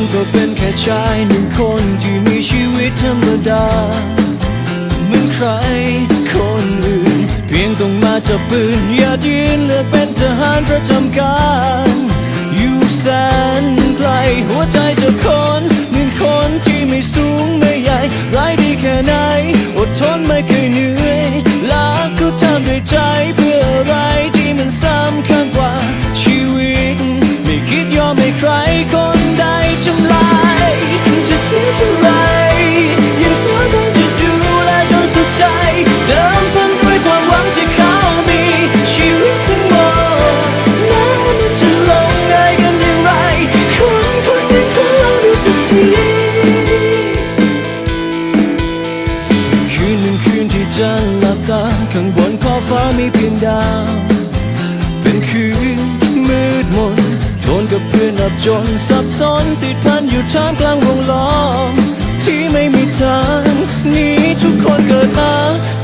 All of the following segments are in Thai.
นก็เป็นแค่ชายหนึ่งคนที่มีชีวิตธรรมดาเหมือนใครคนอื่น เพียงต้องมาจับปืนอย่ายืนเลือกเป็นทหารประจำการ อยู่แสนไกลหัวใจ ฟ้ามีเพียงดาว เป็นคืนมืดมนโทนกับเพื่อนอับจนสับสนติดพันอยู่ท่ามกลางวงล้อมที่ไม่มีทางนี้ทุกคนเกิดมา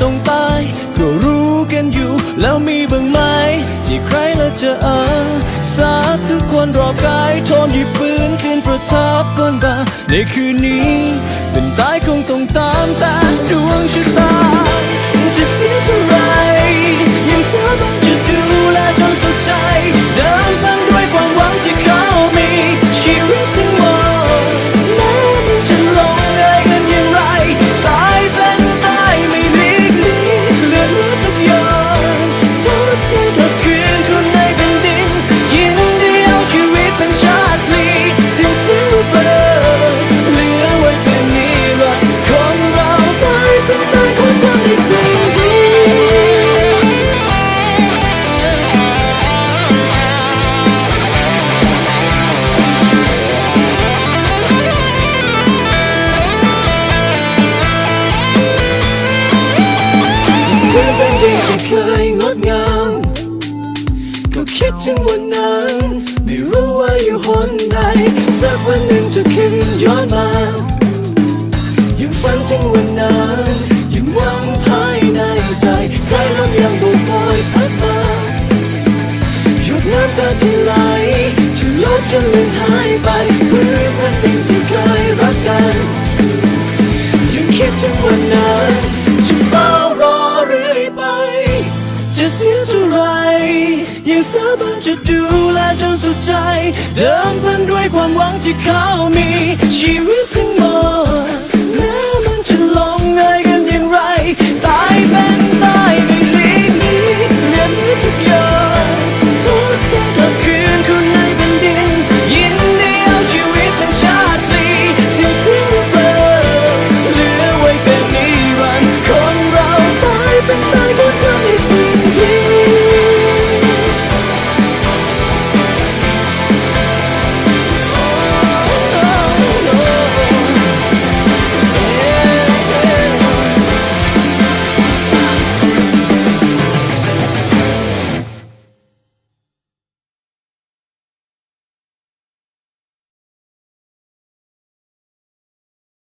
ต้องตายก็รู้กันอยู่ แล้วมีบ้างไหมที่ใครละจะเออสาบทุกคนรอบกายโทนหยิบปืนขึ้นประทับบนบ่าในคืนนี้ เป็นตายคงต้อง เคยงดงามก็คิดถึงวันนั้น ไม่รู้ว่าอยู่หนใดสักวันหนึ่งจะคืนย้อนมายังฝันถึงวันนั้น สาบานจะดูแลจนสุดใจ เดิมพันด้วยความหวังที่เขามีชีวิตทั้งหมด